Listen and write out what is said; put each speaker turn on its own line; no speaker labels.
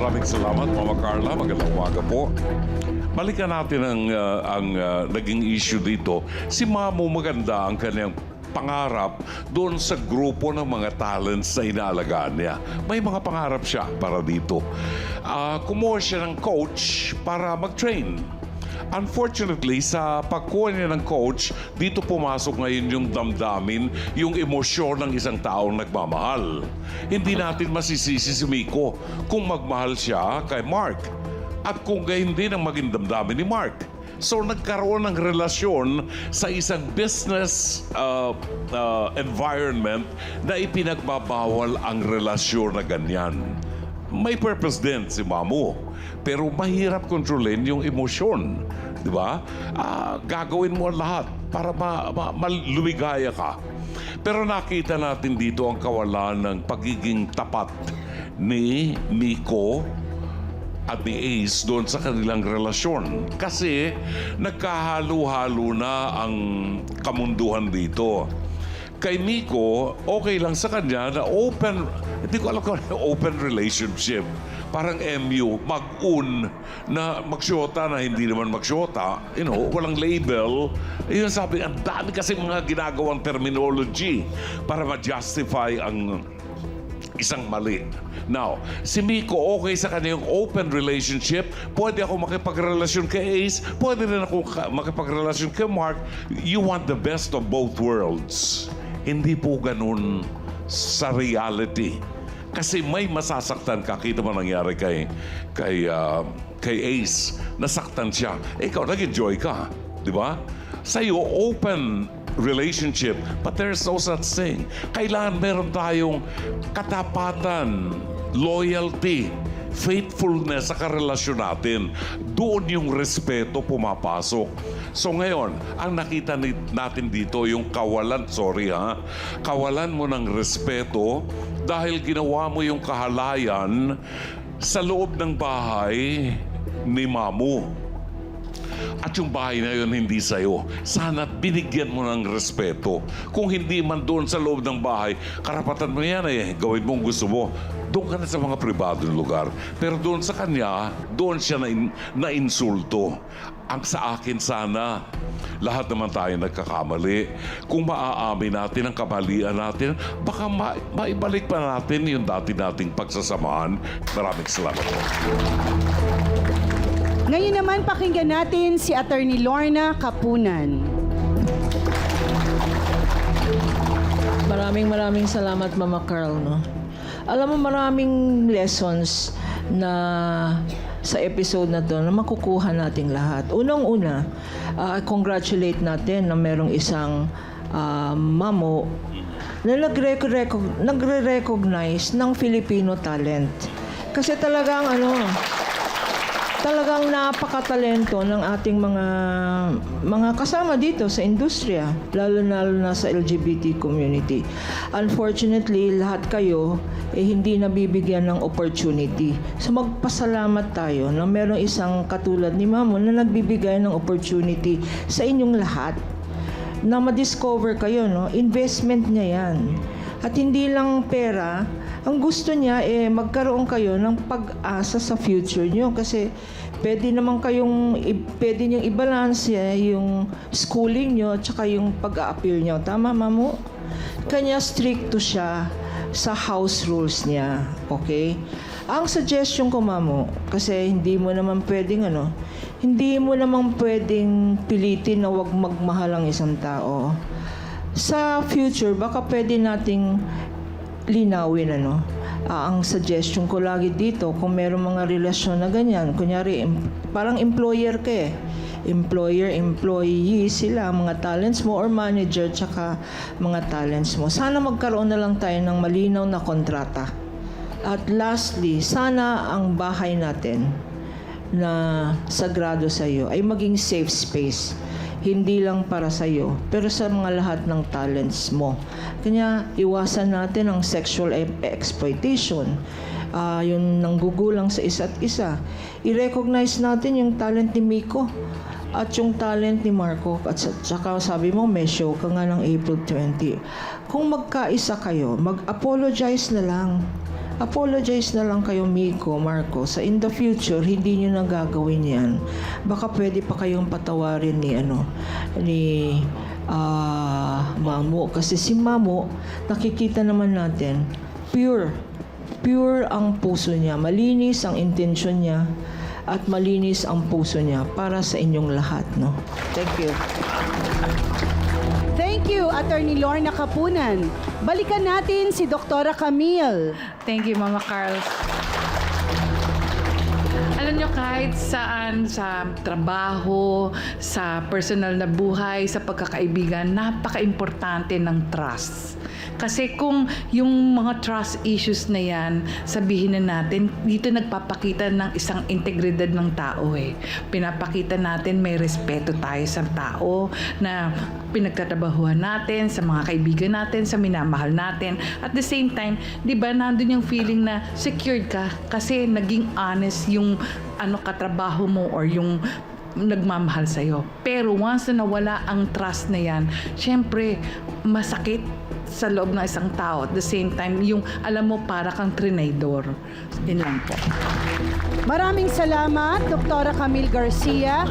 Maraming salamat, Mama Carla. Magandang umaga po. Balikan natin ang, uh, ang uh, naging issue dito. Si Mamo maganda ang kanyang pangarap doon sa grupo ng mga talents na inaalagaan niya. May mga pangarap siya para dito. Ah, kumuha siya ng coach para mag-train. Unfortunately, sa pagkuha niya ng coach, dito pumasok ngayon yung damdamin, yung emosyon ng isang taong nagmamahal. Hindi natin masisisi si Miko kung magmahal siya kay Mark at kung gayon din ang maging damdamin ni Mark. So nagkaroon ng relasyon sa isang business uh, uh, environment na ipinagbabawal ang relasyon na ganyan. May purpose din si Mamu. Pero mahirap kontrolin yung emosyon. Di ba? Ah, gagawin mo lahat para ma, ma, malumigaya ka. Pero nakita natin dito ang kawalan ng pagiging tapat ni Miko at ni Ace doon sa kanilang relasyon. Kasi nagkahalo-halo na ang kamunduhan dito. Kay Miko, okay lang sa kanya na open, hindi ko alam kung ano open relationship. Parang MU, mag-un na magsyota na hindi naman magsyota. You know, walang label. Yun sabi, ang dami kasi mga ginagawang terminology para ma-justify ang isang mali. Now, si Miko, okay sa kanya yung open relationship. Pwede ako makipagrelasyon kay Ace. Pwede rin ako makipagrelasyon kay Mark. You want the best of both worlds. Hindi po ganun sa reality. Kasi may masasaktan ka. Kita mo nangyari kay, kay, ah, kay Ace. Nasaktan siya. Eh, ikaw, nag-enjoy ka. Di ba? Sa'yo, open relationship. But there's no such thing. Kailangan meron tayong katapatan, loyalty, faithfulness sa karelasyon natin. Doon yung respeto pumapasok. So ngayon, ang nakita natin dito yung kawalan, sorry ha, kawalan mo ng respeto dahil ginawa mo yung kahalayan sa loob ng bahay ni Mamu. At yung bahay na yun hindi sa'yo. Sana binigyan mo ng respeto. Kung hindi man doon sa loob ng bahay, karapatan mo yan eh. Gawin mo ang gusto mo. Doon ka na sa mga pribadong lugar. Pero doon sa kanya, doon siya na, na insulto. Ang sa akin sana, lahat naman tayo nagkakamali. Kung maaamin natin ang kamalian natin, baka ma- maibalik pa natin yung dati nating pagsasamahan. Maraming salamat po.
Ngayon naman pakinggan natin si Attorney Lorna Kapunan.
Maraming maraming salamat Mama Carl no. Alam mo maraming lessons na sa episode na to na makukuha nating lahat. Unang-una, ah, congratulate natin na merong isang ah, mamo na nagre-recog- nagre-recognize ng Filipino talent. Kasi talagang ano, talagang napakatalento ng ating mga mga kasama dito sa industriya, lalo lalo na sa LGBT community. Unfortunately, lahat kayo eh, hindi nabibigyan ng opportunity. So magpasalamat tayo na merong isang katulad ni Mamo na nagbibigay ng opportunity sa inyong lahat na ma-discover kayo, no? Investment niya yan. At hindi lang pera, ang gusto niya eh magkaroon kayo ng pag-asa sa future niyo kasi pwede naman kayong pwede niyong i-balance eh, yung schooling niyo at saka yung pag-a-appear niyo. Tama, Mamu? Kanya stricto siya sa house rules niya. Okay? Ang suggestion ko, Mamu, kasi hindi mo naman pwedeng ano, hindi mo naman pwedeng pilitin na wag magmahal ang isang tao. Sa future, baka pwede nating linawin ano. Ah, ang suggestion ko lagi dito, kung meron mga relasyon na ganyan, kunyari, em- parang employer ka eh. Employer, employee sila, mga talents mo or manager, tsaka mga talents mo. Sana magkaroon na lang tayo ng malinaw na kontrata. At lastly, sana ang bahay natin na sagrado sa iyo ay maging safe space. Hindi lang para sa iyo, pero sa mga lahat ng talents mo. Kanya iwasan natin ang sexual exploitation. Ah, yung nanggugulang sa isa't isa. I-recognize natin yung talent ni Miko at yung talent ni Marco. At sa- saka sabi mo, may show ka nga ng April 20. Kung magkaisa kayo, mag-apologize na lang apologize na lang kayo, Miko, Marco. Sa in the future, hindi nyo na gagawin yan. Baka pwede pa kayong patawarin ni, ano, ni ah, Mamo. Kasi si Mamo, nakikita naman natin, pure. Pure ang puso niya. Malinis ang intensyon niya at malinis ang puso niya para sa inyong lahat, no?
Thank you. Attorney Lorna Kapunan. Balikan natin si Doktora Camille.
Thank you, Mama Carl. Alam nyo, kahit saan, sa trabaho, sa personal na buhay, sa pagkakaibigan, napaka-importante ng trust. Kasi kung yung mga trust issues na yan, sabihin na natin, dito nagpapakita ng isang integridad ng tao eh. Pinapakita natin may respeto tayo sa tao na pinagtatrabahuhan natin, sa mga kaibigan natin, sa minamahal natin. At the same time, di ba, nandun yung feeling na secured ka kasi naging honest yung ano katrabaho mo or yung nagmamahal sa'yo. Pero once na nawala ang trust na yan, syempre, masakit sa loob ng isang tao. At the same time, yung alam mo para kang trinador. Yun lang po.
Maraming salamat, Doktora Camille Garcia.